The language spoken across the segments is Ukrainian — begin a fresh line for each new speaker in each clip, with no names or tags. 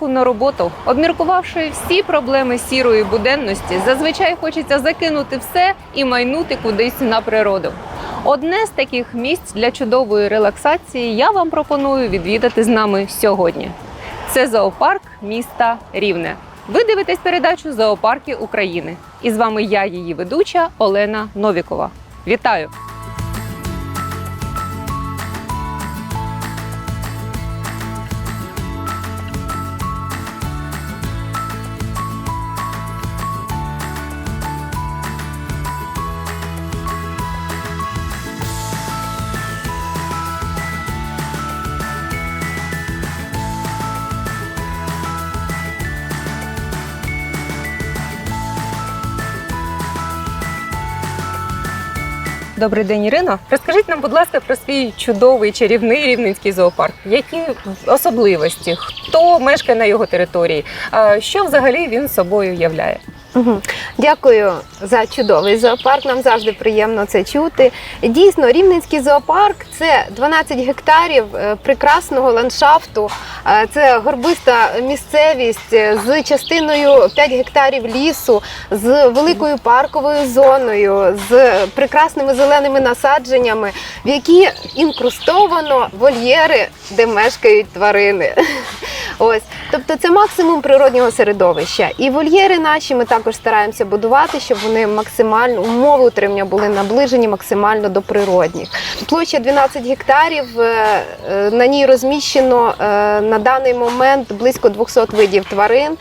Виходячи на роботу, обміркувавши всі проблеми сірої буденності, зазвичай хочеться закинути все і майнути кудись на природу. Одне з таких місць для чудової релаксації я вам пропоную відвідати з нами сьогодні. Це зоопарк міста Рівне. Ви дивитесь передачу Зоопарки України. І з вами я, її ведуча Олена Новікова. Вітаю! Добрий день, Ірино. Розкажіть нам, будь ласка, про свій чудовий чарівний рівненський зоопарк. Які особливості? Хто мешкає на його території? Що взагалі він собою являє?
Мгм. Дякую за чудовий зоопарк. Нам завжди приємно це чути. Дійсно, Рівненський зоопарк це 12 гектарів е, прекрасного ландшафту. Е, Це горбиста місцевість е, з частиною 5 гектарів лісу, з великою парковою зоною, з прекрасними зеленими насадженнями, в які інкрустовано вольєри, де мешкають тварини. Ось, тобто це максимум природнього середовища. І вольєри наші ми також стараємося будувати, щоб вони максимально умови утримання були наближені максимально до природних. Площа 12 гектарів. е, е, На ній розміщено е, на даний момент близько 200 видів тварин,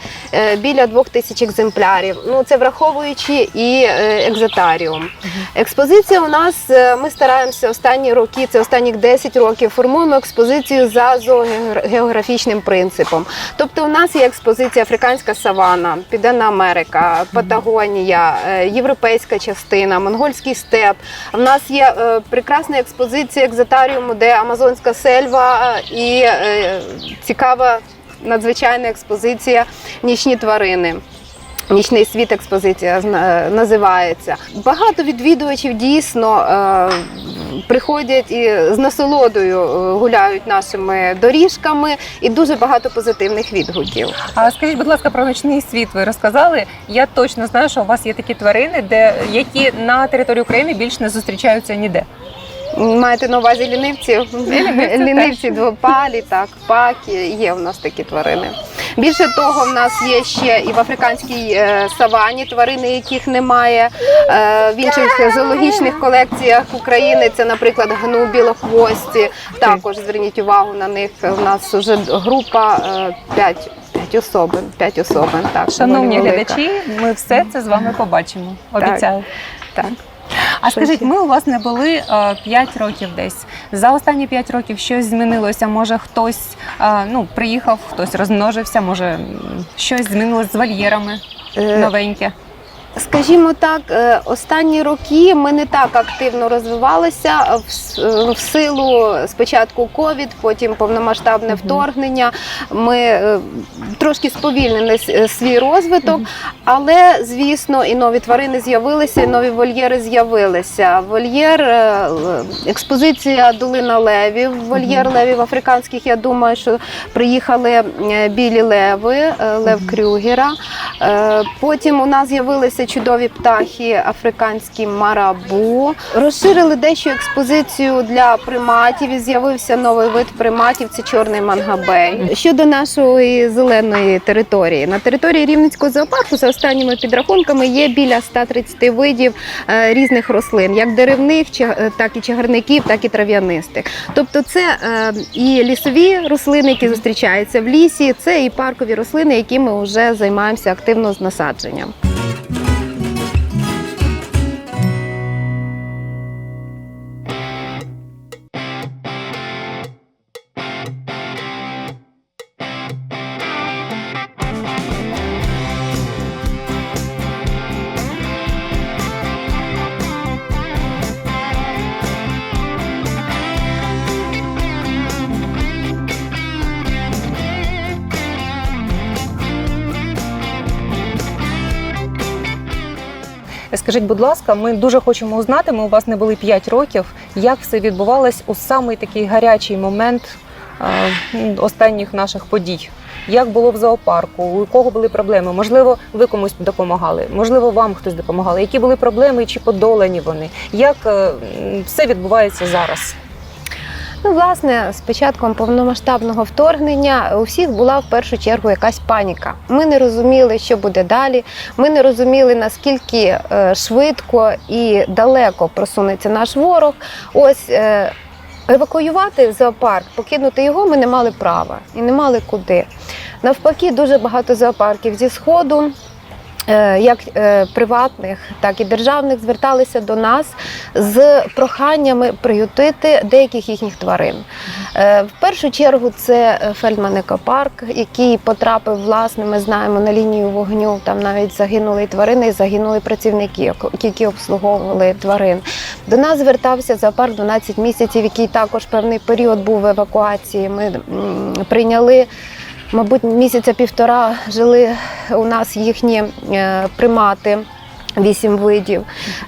біля 2000 екземплярів. Ну це враховуючи і екзотаріум. Експозиція у нас ми стараємося останні роки, це останніх 10 років, формуємо експозицію за зоогеографічним принципом. Тобто, у нас є експозиція Африканська савана, Південна Америка, Патагонія, е, європейська частина, монгольський степ. У нас є е, прекрасна експозиція екзотаріуму, де Амазонська сельва і е, цікава надзвичайна експозиція Нічні тварини. Нічний світ експозиція зна- називається. Багато відвідувачів дійсно е, приходять і з насолодою е, гуляють нашими доріжками, і дуже багато позитивних відгуків.
А скажіть, будь ласка, про ночний світ ви розказали. Я точно знаю, що у вас є такі тварини, де які на території України більш не зустрічаються ніде.
Маєте на увазі лінивців?
Лінивці
Лінивці двопалі, так, паки, є в нас такі тварини. Більше того, в нас є ще і в африканській е, савані тварини, яких немає. Е, В інших зоологічних колекціях України це, наприклад, гну білохвості. Також зверніть увагу на них. У нас вже група 5 П'ять особин, п'ять особин, так.
Шановні глядачі, ми все це з вами побачимо. Обіцяю.
Так.
А скажіть, ми у вас не були 5 років десь. За останні 5 років щось змінилося. Може, хтось е, ну, приїхав, хтось розмножився, може щось змінилось з вольєрами
Е,
новеньке.
Скажімо так, е, останні роки ми не так активно розвивалися е, в е, в силу спочатку ковід, потім повномасштабне вторгнення. Ми трошки сповільнили свій розвиток, але звісно, і нові тварини з'явилися, і нові вольєри з'явилися. Вольєр, експозиція долина левів, вольєр левів африканських. Я думаю, що приїхали білі леви, лев Крюгера. Потім у нас з'явилися чудові птахи африканські марабу. Розширили дещо експозицію для приматів. і З'явився новий вид приматів. Це чорний мангабей. Щодо нашої зеленої території, на території Рівненського зоопарку за останніми підрахунками є біля 130 видів е, різних рослин, як деревних, е, так і чагарників, так і трав'янистих. Тобто, це е, і лісові рослини, які зустрічаються в лісі, це і паркові рослини, які ми вже займаємося активно з насадженням.
Скажіть, будь ласка, ми дуже хочемо узнати. Ми у вас не були 5 років. Як все відбувалось у самий такий гарячий момент е, останніх наших подій як було в зоопарку, у кого були проблеми. Можливо, ви комусь допомагали, можливо, вам хтось допомагав. Які були проблеми чи подолані вони? Як е, все відбувається зараз?
Ну, власне, з початком повномасштабного вторгнення у всіх була в першу чергу якась паніка. Ми не розуміли, що буде далі. Ми не розуміли, наскільки е, швидко і далеко просунеться наш ворог. Ось е, евакуювати зоопарк, покинути його ми не мали права і не мали куди. Навпаки, дуже багато зоопарків зі сходу. Е, Як е, приватних, так і державних зверталися до нас з проханнями приютити деяких їхніх тварин. Е, В першу чергу це е, Фельдман екопарк, який потрапив, власне, ми знаємо, на лінію вогню. Там навіть загинули тварини, і загинули працівники, які обслуговували тварин. До нас звертався зоопарк 12 місяців, який також певний період був в евакуації. Ми прийняли. Мабуть, місяця півтора жили у нас їхні е, примати. Вісім видів.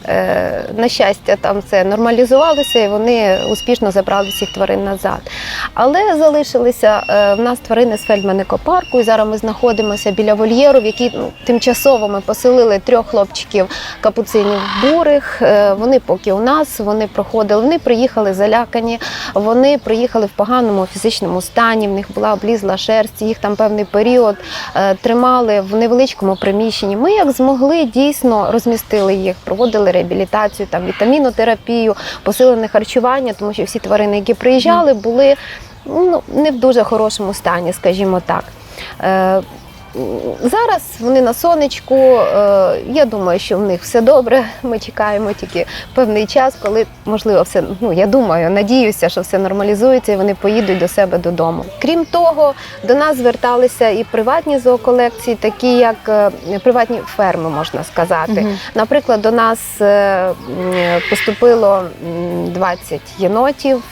Е, на щастя, там це нормалізувалося, і вони успішно забрали всіх тварин назад. Але залишилися е, в нас тварини з Фельдман екопарку, і зараз ми знаходимося біля вольєру, в якій ну, тимчасово ми поселили трьох хлопчиків капуцинів бурих. Е, вони поки у нас, вони проходили, вони приїхали залякані, вони приїхали в поганому фізичному стані, в них була облізла шерсть, їх там певний період тримали в невеличкому приміщенні. Ми як змогли дійсно розмістили їх, проводили реабілітацію, там вітамінотерапію, посилене харчування, тому що всі тварини, які приїжджали, були ну, не в дуже хорошому стані, скажімо так. Зараз вони на сонечку. е, Я думаю, що в них все добре. Ми чекаємо тільки певний час, коли можливо все. Ну я думаю, надіюся, що все нормалізується і вони поїдуть до себе додому. Крім того, до нас зверталися і приватні зооколекції, такі як е, приватні ферми, можна сказати. Наприклад, до нас е, поступило м, 20 єнотів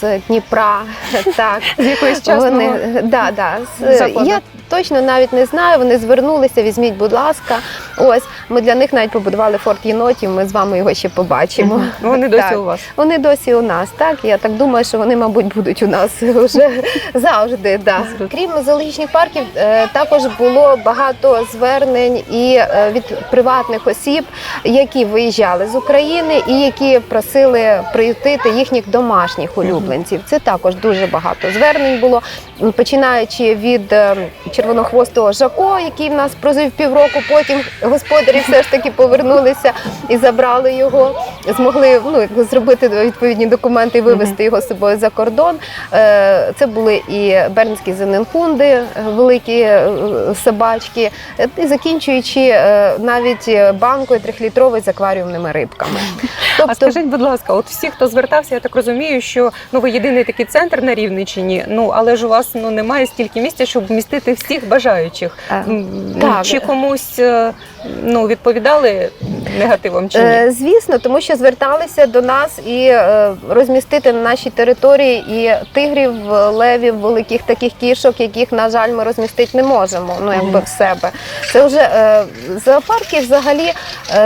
з Дніпра. Так,
З якоїсь частного
вони, да, да, з- я точно навіть не знаю. Вони звернулися, візьміть, будь ласка. Ось ми для них навіть побудували форт єнотів. Ми з вами його ще побачимо.
Ну, Вони досі
Так.
у вас.
Вони досі у нас, так я так думаю, що вони, мабуть, будуть у нас вже завжди. Да. Крім зоологічних парків, е, також було багато звернень і е, від приватних осіб, які виїжджали з України і які просили приютити їхніх домашніх улюбленців. Це також дуже багато звернень було, починаючи від е, червонохвостого Жако, який в нас прожив півроку. Потім господарі все ж таки повернулися і забрали його. Змогли ну, зробити відповідні документи і вивезти його з собою за кордон. Е, Це були і бернські зененхунди, великі е, собачки, і закінчуючи е, навіть банкою трьохлітровою з акваріумними рибками.
А скажіть, будь ласка, от всі, хто звертався, я так розумію, що ну ви єдиний такий центр на Рівненщині, ну але ж у вас ну немає стільки місця, щоб вмістити всіх бажаючих.
Так.
Чи комусь е, ну відповідали негативом чи ні?
Е, Звісно, тому що зверталися до нас і е, розмістити на нашій території і тигрів, левів, великих таких кішок, яких, на жаль, ми розмістити не можемо. Ну якби в себе. Це вже зоопарки взагалі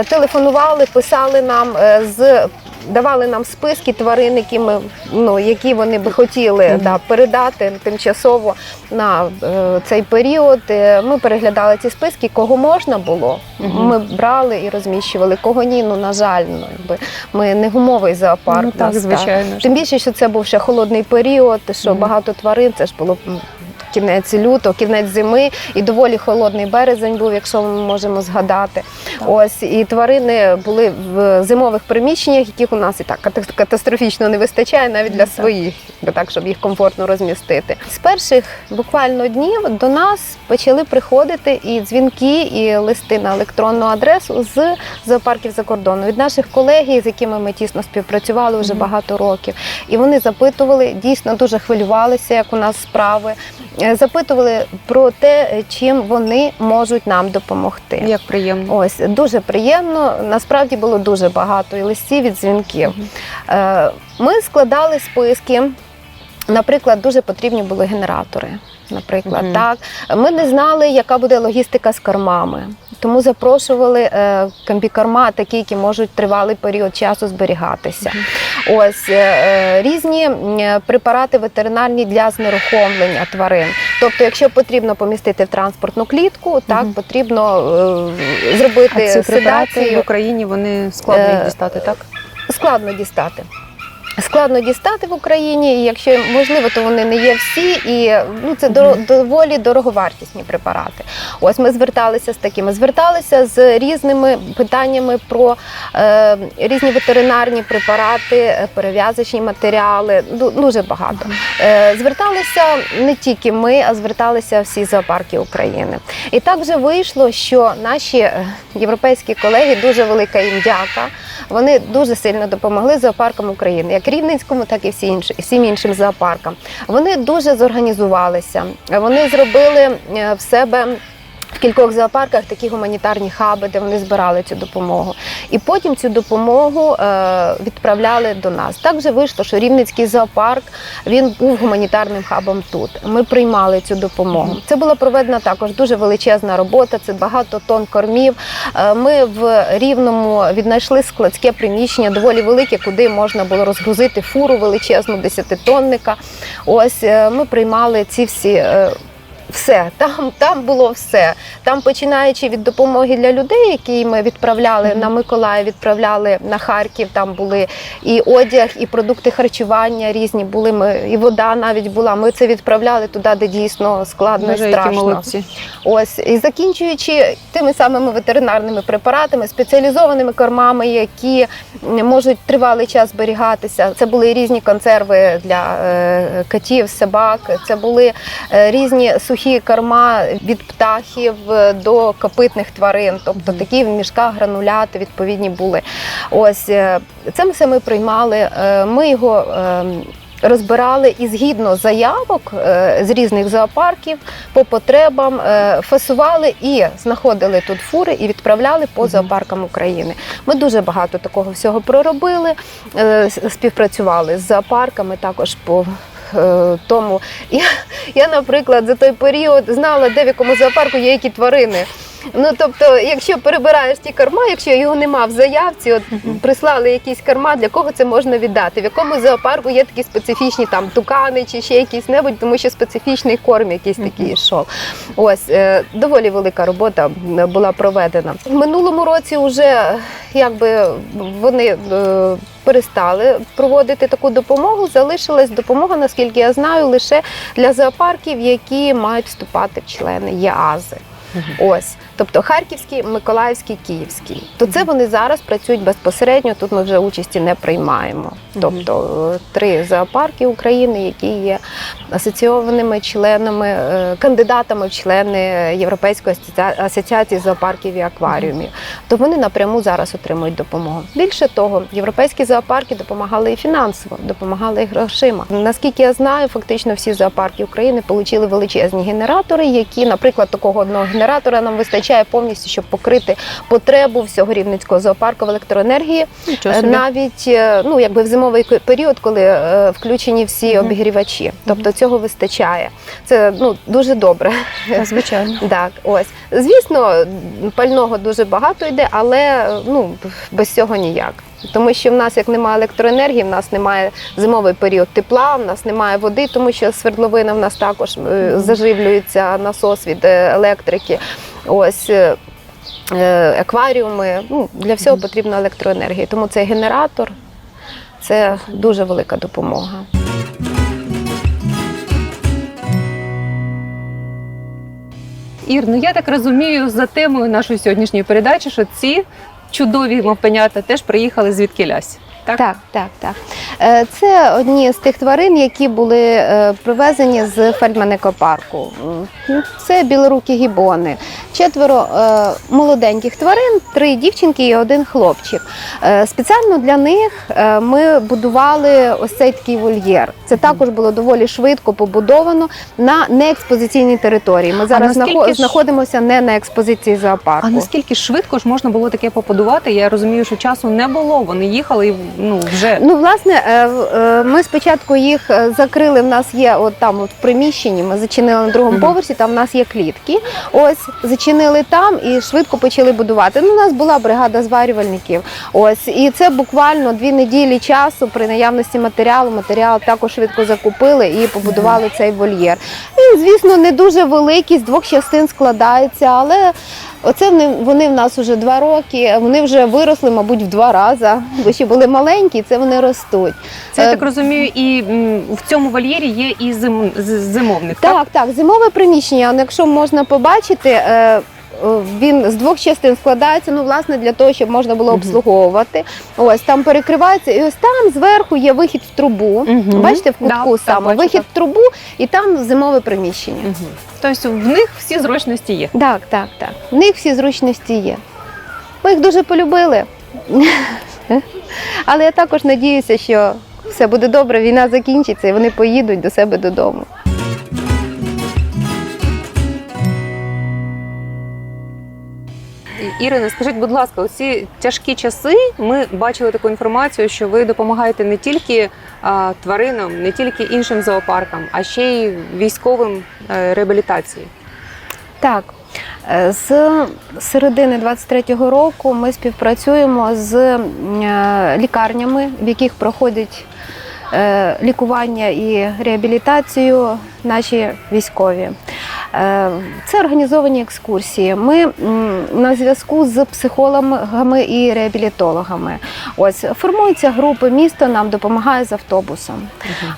телефонували, писали нам з. Давали нам списки тварин, які ми ну які вони би хотіли
Мгм.
да, передати тимчасово на е, цей період. Е, Ми переглядали ці списки, кого можна було.
Мгм.
Ми брали і розміщували. Кого ні, ну на жаль, ну якби ми не гумовий зоопарк.
ну, так,
нас,
звичайно ж.
Тим більше, що це був ще холодний період, що
Мгм.
багато тварин, це ж було. Кінець лютого, кінець зими, і доволі холодний березень був, якщо ми можемо згадати.
Так.
Ось і тварини були в зимових приміщеннях, яких у нас і так ката- катастрофічно не вистачає навіть для своїх, так, щоб їх комфортно розмістити. З перших буквально днів до нас почали приходити і дзвінки, і листи на електронну адресу з зоопарків за кордону від наших колег, з якими ми тісно співпрацювали вже
Мгм.
багато років. І вони запитували, дійсно дуже хвилювалися, як у нас справи. Е, Запитували про те, чим вони можуть нам допомогти.
Як приємно.
Ось дуже приємно. Насправді було дуже багато і листів, і дзвінків. Е, Ми складали списки. Наприклад, дуже потрібні були генератори. Наприклад,
Мгм.
так ми не знали, яка буде логістика з кормами. Тому запрошували е, комбікорма, такі, які можуть тривалий період часу зберігатися. Ось е, е, різні е, препарати ветеринарні для знерухомлення тварин. Тобто, якщо потрібно помістити в транспортну клітку, так
угу.
потрібно е, зробити
А ці препарати в. Україні вони складно їх
Е,
дістати, так?
Складно дістати. Складно дістати в Україні, і якщо можливо, то вони не є всі, і ну це доро- доволі дороговартісні препарати. Ось ми зверталися з такими, зверталися з різними питаннями про е, різні ветеринарні препарати, перев'язочні матеріали. Дуже багато. Е, зверталися не тільки ми, а зверталися всі зоопарки України. І так вже вийшло, що наші е, європейські колеги дуже велика їм дяка. Вони дуже сильно допомогли зоопаркам України, як Рівненському, так і всі інші, всім іншим зоопаркам. Вони дуже зорганізувалися. Вони зробили е, в себе. В кількох зоопарках такі гуманітарні хаби, де вони збирали цю допомогу, і потім цю допомогу е, відправляли до нас. Так вже вийшло, що Рівненський зоопарк він був гуманітарним хабом тут. Ми приймали цю допомогу. Це була проведена також дуже величезна робота. Це багато тонн кормів. Е, Ми в Рівному віднайшли складське приміщення, доволі велике, куди можна було розгрузити фуру величезну, десятитонника. Ось е, ми приймали ці всі. Все там, там було все. Там, починаючи від допомоги для людей, які ми відправляли
Мгм.
на Миколаїв, відправляли на Харків. Там були і одяг, і продукти харчування різні були. Ми і вода навіть була. Ми це відправляли туди, де дійсно складно
Дуже
і страшно.
молодці.
Ось і закінчуючи тими самими ветеринарними препаратами, спеціалізованими кормами, які можуть тривалий час зберігатися. Це були різні консерви для е, котів, собак. Це були е, різні сухі корма від птахів е, до копитних тварин, тобто такі в мішках грануляти відповідні були. Ось е, це все ми приймали. Е, Ми його. е, Розбирали і згідно заявок з різних зоопарків по потребам фасували і знаходили тут фури і відправляли по зоопаркам України. Ми дуже багато такого всього проробили, співпрацювали з зоопарками також по. Е, Тому я, я, наприклад, за той період знала, де в якому зоопарку є які тварини. Ну тобто, якщо перебираєш ті корма, якщо його нема в заявці, от прислали якісь корма, для кого це можна віддати? В якому зоопарку є такі специфічні там тукани чи ще якісь небудь, тому що специфічний корм якийсь такий йшов. Ось е, доволі велика робота була проведена. В минулому році вже якби вони е, перестали проводити таку допомогу. Залишилась допомога, наскільки я знаю, лише для зоопарків, які мають вступати в члени ЄАЗи. Ось, тобто Харківський, Миколаївський, Київський. То це вони зараз працюють безпосередньо. Тут ми вже участі не приймаємо. Тобто е, три зоопарки України, які є асоційованими членами, е, кандидатами в члени Європейської асоціації зоопарків і акваріумів. То вони напряму зараз отримують допомогу. Більше того, європейські зоопарки допомагали і фінансово, допомагали і грошима. Наскільки я знаю, фактично всі зоопарки України отримали величезні генератори, які, наприклад, такого одного генератора нам вистачає повністю, щоб покрити потребу всього рівницького зоопарку в електроенергії. Е. Навіть е, ну якби в зимовий період, коли е, включені всі
угу.
обігрівачі, тобто цього вистачає. Це ну дуже добре.
Звичайно.
Так, ось звісно, пального дуже багато йде, але ну без цього ніяк. Тому що в нас, як немає електроенергії, в нас немає зимовий період тепла, в нас немає води, тому що свердловина в нас також е, заживлюється насос від е, електрики. Ось е, акваріуми. Ну, для всього потрібна електроенергія. Тому цей генератор це дуже велика допомога.
Ір, ну я так розумію, за темою нашої сьогоднішньої передачі, що ці чудові мавпенята теж приїхали звідки лясь. Так?
Так, так, так. Е, Це одні з тих тварин, які були е, привезені з Фельдманекопарку. Це білорукі гібони. Четверо е, молоденьких тварин, три дівчинки і один хлопчик. Спеціально для них ми будували ось цей такий вольєр. Це також було доволі швидко побудовано на неекспозиційній території. Ми зараз знаходимося не на експозиції зоопарку.
А наскільки швидко ж можна було таке побудувати? Я розумію, що часу не було. Вони їхали і ну вже
Ну, власне, е, е, ми спочатку їх е, закрили. В нас є от там, от в приміщенні. Ми зачинили на другому поверсі. Там в нас є клітки. Ось зачинили там і швидко почали будувати. Ну, у нас була бригада зварювальників. Ось і це буквально дві неділі часу при наявності матеріалу. Матеріал також швидко закупили і побудували цей вольєр. Він, звісно, не дуже великий, з двох частин складається, але. Оце вони, вони в нас вже два роки. Вони вже виросли, мабуть, в два рази. Бо ще були маленькі, це вони ростуть.
це я
Е,
так розумію, і в цьому вольєрі є і зим, зимовник. Так,
Так, так, зимове приміщення. ну, Якщо можна побачити, е, він з двох частин складається. Ну, власне, для того, щоб можна було обслуговувати. Ось там перекривається, і ось там зверху є вихід в трубу.
Мгм.
Бачите, в кутку
так,
саме вихід
так.
в трубу, і там зимове приміщення.
Мгм. Тобто в них всі зручності є.
Так, так, так. В них всі зручності є. Ми їх дуже полюбили. Але я також надіюся, що все буде добре, війна закінчиться і вони поїдуть до себе додому.
Ірина, скажіть, будь ласка, у ці тяжкі часи ми бачили таку інформацію, що ви допомагаєте не тільки а, тваринам, не тільки іншим зоопаркам, а ще й військовим е, реабілітації.
Так. е, З середини 23-го року ми співпрацюємо з е, лікарнями, в яких проходять е, лікування і реабілітацію наші військові. Е, Це організовані екскурсії. Ми на зв'язку з психологами і реабілітологами. Ось формуються групи, місто нам допомагає з автобусом.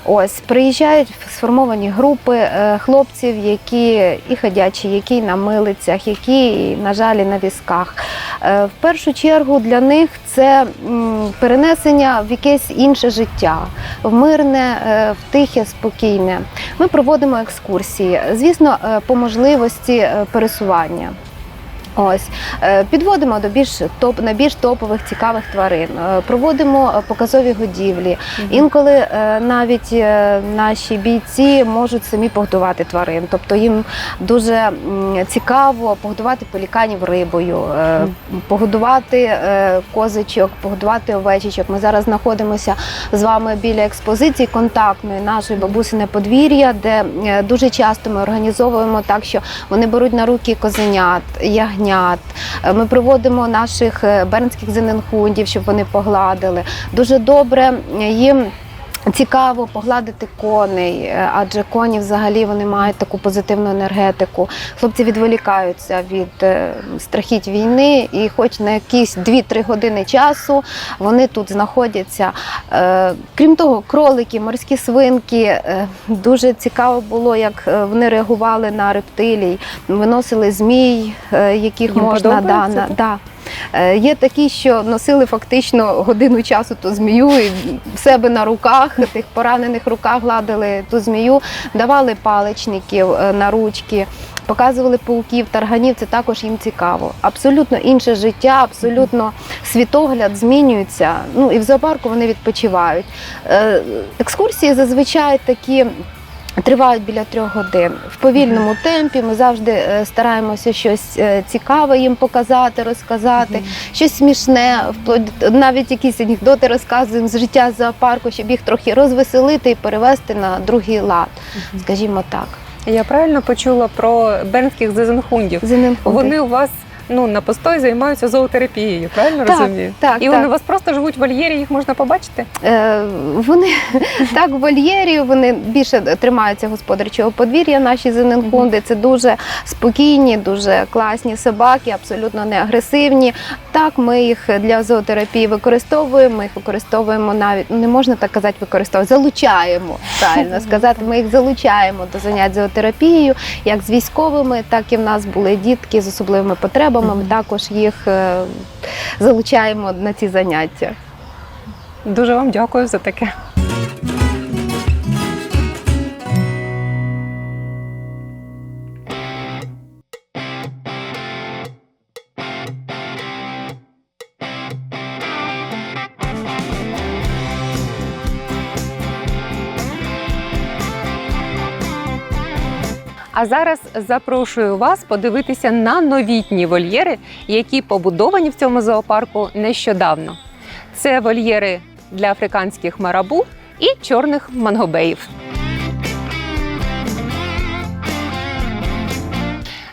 Ось приїжджають сформовані групи е, хлопців, які і ходячі, які на милицях, які, на жаль, на візках. Е, В першу чергу для них це перенесення в якесь інше життя, в мирне, в тихе, спокійне. Ми проводимо екскурсії, звісно, е, по можливості е, пересування. Ось е, підводимо до більш топ на більш топових цікавих тварин, е, проводимо е, показові годівлі. Інколи навіть наші бійці можуть самі погодувати тварин, тобто їм дуже цікаво погодувати пеліканів рибою, погодувати козичок, погодувати овечечок. Ми зараз знаходимося з вами біля експозиції контактної нашої бабусине подвір'я, де дуже часто ми організовуємо так, що вони беруть на руки козенят, ягнят. Е, Ми приводимо наших е, бернських зененхундів, щоб вони погладили. Дуже добре е, їм. Цікаво погладити коней, е, адже коні взагалі вони мають таку позитивну енергетику. Хлопці відволікаються від е, страхіть війни, і хоч на якісь 2-3 години часу вони тут знаходяться. Е, Крім того, кролики, морські свинки. Дуже цікаво було, як вони реагували на рептилій, виносили змій, яких
Їм
можна да, да. Е, Є такі, що носили фактично годину часу ту змію і в себе на руках, тих поранених руках гладили ту змію, давали паличників е, на ручки, показували пауків, тарганів. Це також їм цікаво. Абсолютно інше життя, абсолютно світогляд змінюється. Ну і в зоопарку вони відпочивають. Е, Екскурсії зазвичай такі. Тривають біля трьох годин в повільному темпі. Ми завжди е, стараємося щось е, цікаве їм показати, розказати, щось смішне, навіть якісь анекдоти розказуємо з життя зоопарку, щоб їх трохи розвеселити і перевести на другий лад, скажімо так.
Я правильно почула про бернських зезенхундів.
Зененхунди.
Вони у вас ну на постої займаються зоотерапією, правильно
Так,
розумію?
так,
І
так.
вони у вас просто живуть в вольєрі, їх можна побачити.
Е, Вони так в вольєрі, вони більше тримаються господарчого подвір'я. Наші зененхунди. Це дуже спокійні, дуже класні собаки, абсолютно не агресивні. Так, ми їх для зоотерапії використовуємо. Ми їх використовуємо навіть ну, не можна так казати, використовуємо, залучаємо. Правильно сказати, ми їх залучаємо до занять зоотерапією, як з військовими, так і в нас були дітки з особливими потребами. Ми також їх е, залучаємо на ці заняття.
Дуже вам дякую за таке. А зараз запрошую вас подивитися на новітні вольєри, які побудовані в цьому зоопарку нещодавно. Це вольєри для африканських марабу і чорних мангобеїв.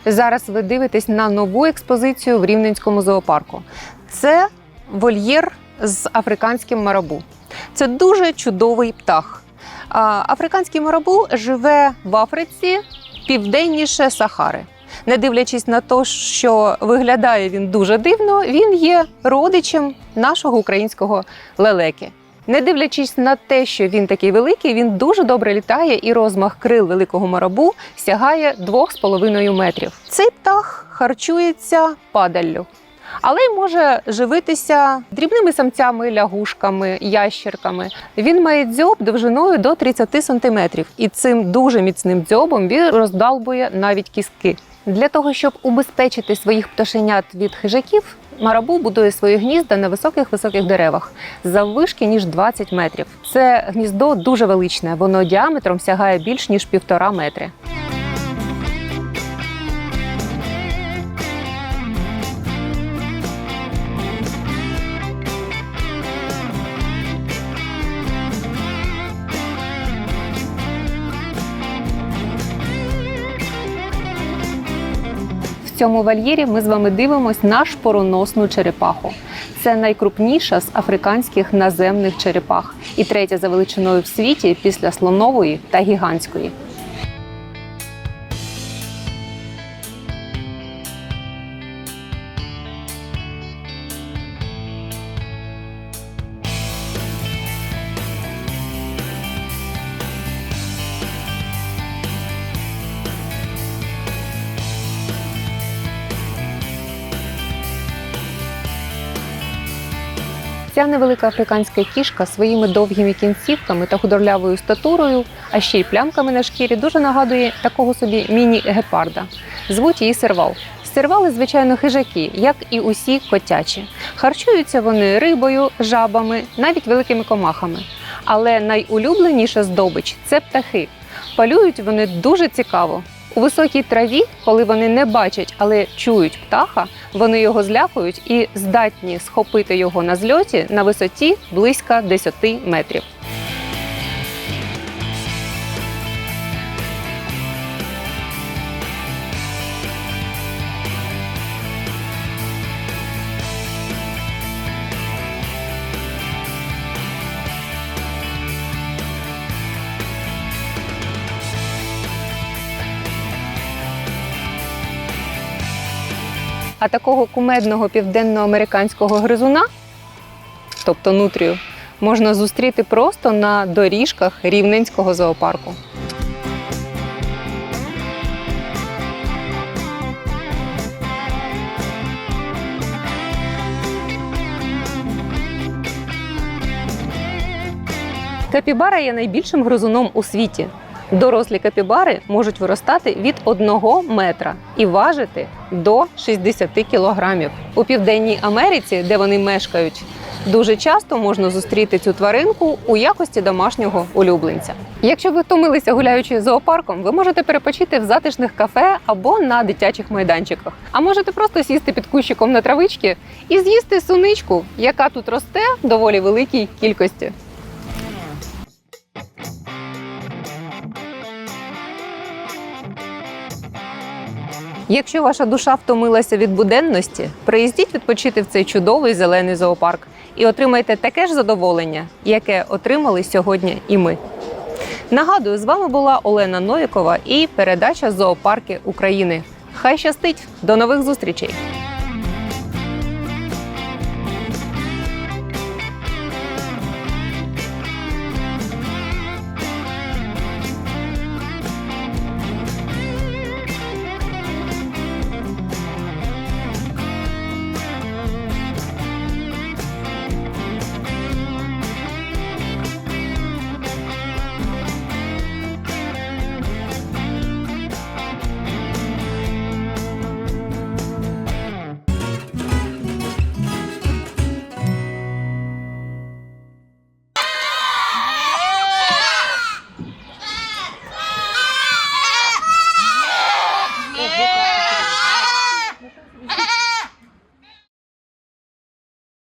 Зараз ви дивитесь на нову експозицію в Рівненському зоопарку. Це вольєр з африканським марабу. Це дуже чудовий птах. Африканський марабу живе в Африці південніше Сахари. Не дивлячись на те, що виглядає він дуже дивно, він є родичем нашого українського лелеки. Не дивлячись на те, що він такий великий, він дуже добре літає, і розмах крил великого марабу сягає 2,5 метрів. Цей птах харчується падаллю, але й може живитися дрібними самцями, лягушками, ящерками. Він має дзьоб довжиною до 30 сантиметрів, і цим дуже міцним дзьобом він роздалбує навіть кістки. Для того щоб убезпечити своїх пташенят від хижаків, марабу будує свої гнізда на високих високих деревах заввишки ніж 20 метрів. Це гніздо дуже величне, воно діаметром сягає більш ніж півтора метри. Цьому вольєрі ми з вами дивимось на шпороносну черепаху. Це найкрупніша з африканських наземних черепах і третя за величиною в світі після слонової та гігантської. Ця невелика африканська кішка своїми довгими кінцівками та худорлявою статурою, а ще й плямками на шкірі, дуже нагадує такого собі міні-гепарда. Звуть її сервал. Сервали, звичайно, хижаки, як і усі котячі. Харчуються вони рибою, жабами, навіть великими комахами. Але найулюбленіша здобич це птахи. Палюють вони дуже цікаво. У високій траві, коли вони не бачать, але чують птаха, вони його злякують і здатні схопити його на зльоті на висоті близько 10 метрів. А такого кумедного південноамериканського гризуна, тобто нутрію, можна зустріти просто на доріжках Рівненського зоопарку. Капібара є найбільшим гризуном у світі. Дорослі капібари можуть виростати від 1 метра і важити до 60 кілограмів. У Південній Америці, де вони мешкають, дуже часто можна зустріти цю тваринку у якості домашнього улюбленця. Якщо ви втомилися гуляючи зоопарком, ви можете перепочити в затишних кафе або на дитячих майданчиках. А можете просто сісти під кущиком на травички і з'їсти суничку, яка тут росте в доволі великій кількості. Якщо ваша душа втомилася від буденності, приїздіть відпочити в цей чудовий зелений зоопарк і отримайте таке ж задоволення, яке отримали сьогодні і ми. Нагадую, з вами була Олена Новікова і передача Зоопарки України. Хай щастить! До нових зустрічей!